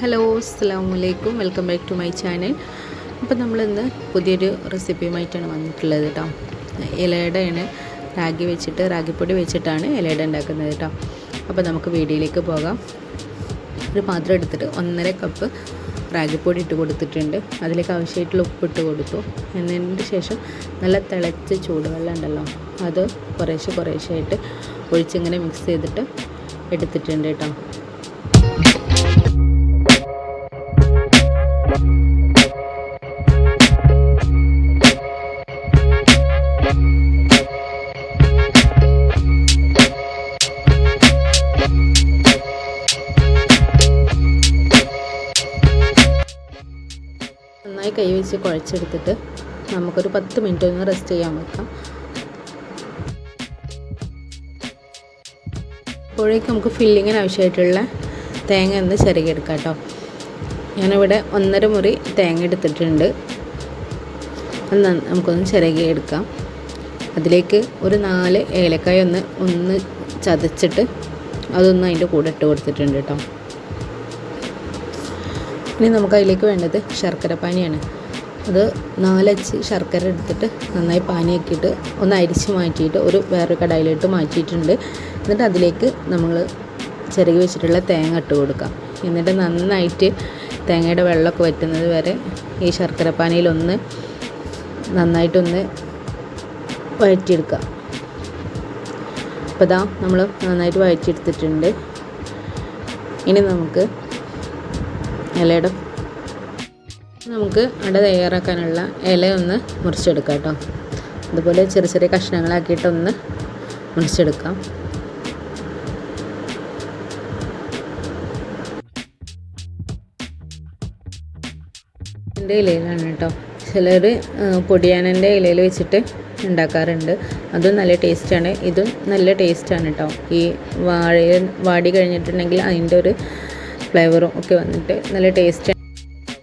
Hello അസ്സാം വലൈക്കും welcome back to my channel അപ്പോൾ നമ്മളിന്ന് പുതിയൊരു റെസിപ്പിയുമായിട്ടാണ് വന്നിട്ടുള്ളത് കേട്ടോ ഇലയുടെയാണ് റാഗി വെച്ചിട്ട് റാഗിപ്പൊടി വെച്ചിട്ടാണ് ഇലയുടെ ഉണ്ടാക്കുന്നത് കേട്ടോ അപ്പോൾ നമുക്ക് വീഡിയോയിലേക്ക് പോകാം. ഒരു പാത്രം എടുത്തിട്ട് ഒന്നര കപ്പ് റാഗിപ്പൊടി ഇട്ട് കൊടുത്തിട്ടുണ്ട്. അതിലേക്ക് ആവശ്യമായിട്ടുള്ള ഉപ്പിട്ട് കൊടുത്തു. എന്നതിന് ശേഷം നല്ല തിളച്ച ചൂടുവെള്ളം ഉണ്ടല്ലോ അത് കുറേശ്ശെ കുറേശ്ശെ ആയിട്ട് ഒഴിച്ചിങ്ങനെ മിക്സ് ചെയ്തിട്ട് എടുത്തിട്ടുണ്ട് കേട്ടോ നന്നായി കൈ വെച്ച് കുഴച്ചെടുത്തിട്ട് നമുക്കൊരു പത്ത് മിനിറ്റ് ഒന്ന് റെസ്റ്റ് ചെയ്യാൻ വെക്കാം. അപ്പോഴേക്കും നമുക്ക് ഫില്ലിങ്ങിന് ആവശ്യമായിട്ടുള്ള തേങ്ങ ഒന്ന് ചിരകിയെടുക്കാം കേട്ടോ. ഞാനിവിടെ ഒന്നര മുറി തേങ്ങ എടുത്തിട്ടുണ്ട്. അത് നമുക്കൊന്ന് ചിരകിയെടുക്കാം അതിലേക്ക് ഒരു നാല് ഏലക്കായ ഒന്ന് ഒന്ന് ചതച്ചിട്ട് അതൊന്ന് അതിന്റെ കൂടെ ഇട്ട് കൊടുത്തിട്ടുണ്ട് കേട്ടോ. ഇനി നമുക്ക് അതിലേക്ക് വേണ്ടത് ശർക്കര പാനിയാണ്. അത് നാലച്ച് ശർക്കര എടുത്തിട്ട് നന്നായി പാനിയാക്കിയിട്ട് ഒന്ന് അരിച്ച് മാറ്റിയിട്ട് ഒരു വേറൊരു കടായിലിട്ട് മാറ്റിയിട്ടുണ്ട്. എന്നിട്ട് അതിലേക്ക് നമ്മൾ ചിരകി വെച്ചിട്ടുള്ള തേങ്ങ ഇട്ട് കൊടുക്കാം. എന്നിട്ട് നന്നായിട്ട് തേങ്ങയുടെ വെള്ളമൊക്കെ വറ്റുന്നത് വരെ ഈ ശർക്കര പാനിയിലൊന്ന് നന്നായിട്ടൊന്ന് വഴറ്റിയെടുക്കുക അപ്പോൾ ഇതാ നമ്മൾ നന്നായിട്ട് വഴറ്റിയെടുത്തിട്ടുണ്ട്. ഇനി നമുക്ക് ഇലയുടെ നമുക്ക് അട തയ്യാറാക്കാനുള്ള ഇല ഒന്ന് മുറിച്ചെടുക്കാം കേട്ടോ. അതുപോലെ ചെറിയ ചെറിയ കഷ്ണങ്ങളാക്കിയിട്ടൊന്ന് മുറിച്ചെടുക്കാം. ഇലയിലാണ് കേട്ടോ. ചിലർ പൊടിയാനന്റെ ഇലയിൽ വെച്ചിട്ട് ഉണ്ടാക്കാറുണ്ട്. അതും നല്ല ടേസ്റ്റാണ്. ഇതും നല്ല ടേസ്റ്റാണ് കേട്ടോ. ഈ വാഴ വാടി കഴിഞ്ഞിട്ടുണ്ടെങ്കിൽ അതിന്റെ ഒരു ഫ്ലേവറും ഒക്കെ വന്നിട്ട് നല്ല ടേസ്റ്റ്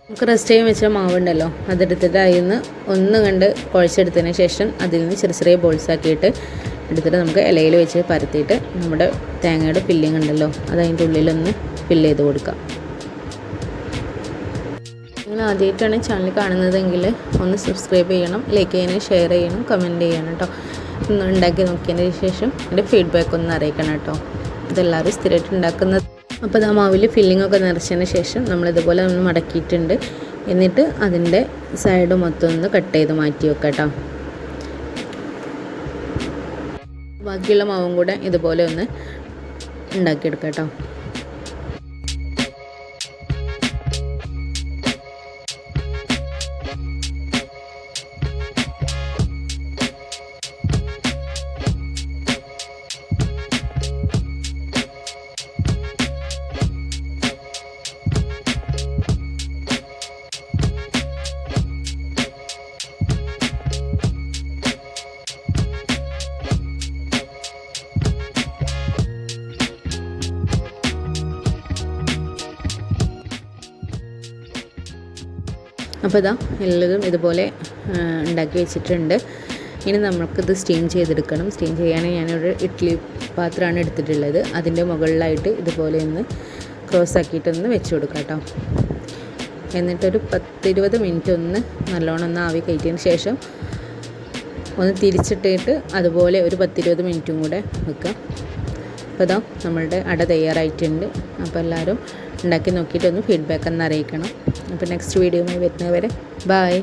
നമുക്ക് റെസ്റ്റ് ചെയ്യാൻ വെച്ച മാവുണ്ടല്ലോ അതെടുത്തിട്ട് അതിൽ നിന്ന് ഒന്ന് കണ്ട് കുഴച്ചെടുത്തതിന് ശേഷം അതിൽ നിന്ന് ചെറിയ ചെറിയ ബോൾസ് ആക്കിയിട്ട് എടുത്തിട്ട് നമുക്ക് ഇലയിൽ വെച്ച് പരത്തിയിട്ട് നമ്മുടെ തേങ്ങയുടെ ഫില്ലിംഗ് ഉണ്ടല്ലോ അത് അതിന്റെ ഉള്ളിലൊന്ന് ഫില്ല് ചെയ്ത് കൊടുക്കാം. നിങ്ങൾ ആദ്യമായിട്ടാണ് ചാനൽ കാണുന്നതെങ്കിൽ ഒന്ന് സബ്സ്ക്രൈബ് ചെയ്യണം ലൈക്ക് ചെയ്യണം ഷെയർ ചെയ്യണം കമന്റ് ചെയ്യണം കേട്ടോ ഒന്ന് ഉണ്ടാക്കി നോക്കിയതിന് ശേഷം എന്റെ ഫീഡ്ബാക്ക് ഒന്ന് അറിയിക്കണം കേട്ടോ ഇതെല്ലാവരും സ്ഥിരമായിട്ട് ഉണ്ടാക്കുന്നത് അപ്പോൾ ആ മാവിൽ ഫില്ലിംഗ് ഒക്കെ നിറച്ചതിന് ശേഷം നമ്മളിതുപോലെ ഒന്ന് മടക്കിയിട്ടുണ്ട്. എന്നിട്ട് അതിന്റെ സൈഡ് മൊത്തം ഒന്ന് കട്ട് ചെയ്ത് മാറ്റി വെക്കാം കേട്ടോ ബാക്കിയുള്ള മാവും കൂടെ ഇതുപോലെ ഒന്ന് ഉണ്ടാക്കിയെടുക്കാം കേട്ടോ അപ്പോൾ ഇതാ എല്ലതും ഇതുപോലെ ഉണ്ടാക്കി വെച്ചിട്ടുണ്ട്. ഇനി നമുക്കിത് സ്റ്റീം ചെയ്തെടുക്കണം. സ്റ്റീം ചെയ്യാൻ ഞാനൊരു ഇഡ്ഡലി പാത്രമാണ് എടുത്തിട്ടുള്ളത്. അതിന്റെ മുകളിലായിട്ട് ഇതുപോലെ ഒന്ന് ക്രോസ് ആക്കിയിട്ടൊന്ന് വെച്ച് കൊടുക്കാം കേട്ടോ. എന്നിട്ടൊരു പത്തിരുപത് മിനിറ്റ് ഒന്ന് നല്ലോണം ഒന്ന് ആവി കയറ്റിയതിന് ശേഷം ഒന്ന് തിരിച്ചിട്ടിട്ട് അതുപോലെ ഒരു പത്തിരുപത് മിനിറ്റും കൂടെ വെക്കാം. അപ്പോൾ ഇതാ നമ്മളുടെ അട തയ്യാറായിട്ടുണ്ട്. അപ്പോൾ എല്ലാവരും ഉണ്ടാക്കി നോക്കിയിട്ടൊന്ന് ഫീഡ്ബാക്ക് ഒന്ന് അറിയിക്കണം. അപ്പോൾ നെക്സ്റ്റ് വീഡിയോയുമായി വരുന്നവരെ ബായ്